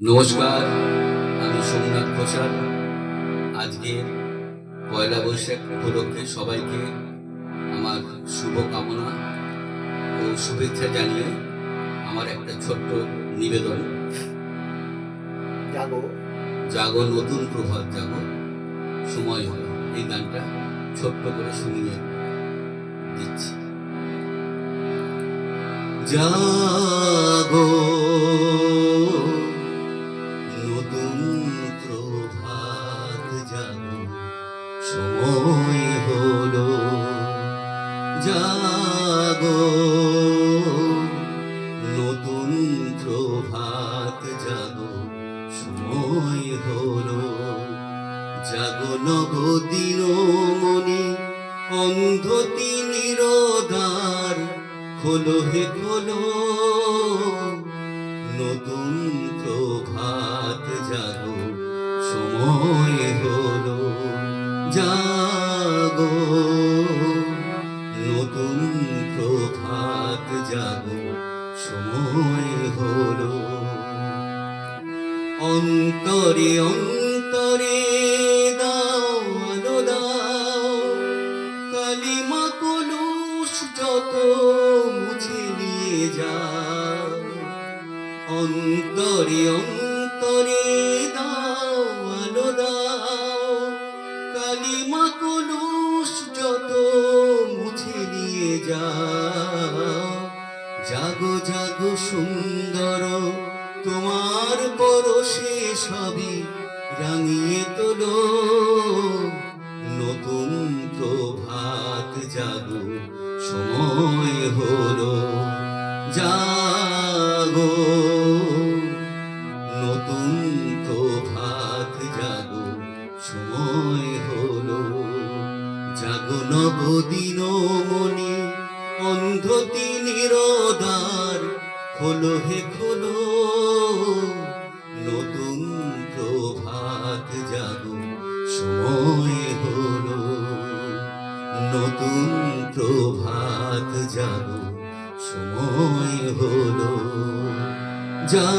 নমস্কার আমি সোমনাথ ঘোষাল। আজকে পয়লা বৈশাখ উপলক্ষে সবাইকে আমার শুভ কামনা ও শুভেচ্ছা জানিয়ে আমার একটা ছোট্ট নিবেদন। জাগো। জাগো নতুন প্রভাত জাগো। সময় হলো। এই গানটা ছোট্ট করে শুনিয়ে দিচ্ছি। জাগো। সময় হলো। জাগো, নতুন প্রভাত জাগো, সময় হলো। জাগো নবদিন মনি, অন্ধতি নিরোদার খোলো হে খোলো। নতুন প্রভাত জাগো, সময় জাগো, নতুন প্রভাত জাগো, সময় হলো। অন্তরে অন্তরে দাও, আলো দাও, কালিমা কলুষ যত মুছে নিয়ে যাও। অন্তরে অন্তরে জাগো জাগো সুন্দর, তোমার পরশে সবই রাঙিয়ে তোলো। নতুন প্রভাত জাগো, সময় হলো। জাগো, নতুন নবদিন মনি অন্ধতি নিরোদার খোলো হে খোলো, নতুন প্রভাত জাগো, সময় হলো। নতুন প্রভাত জাগো, সময় হলো। যা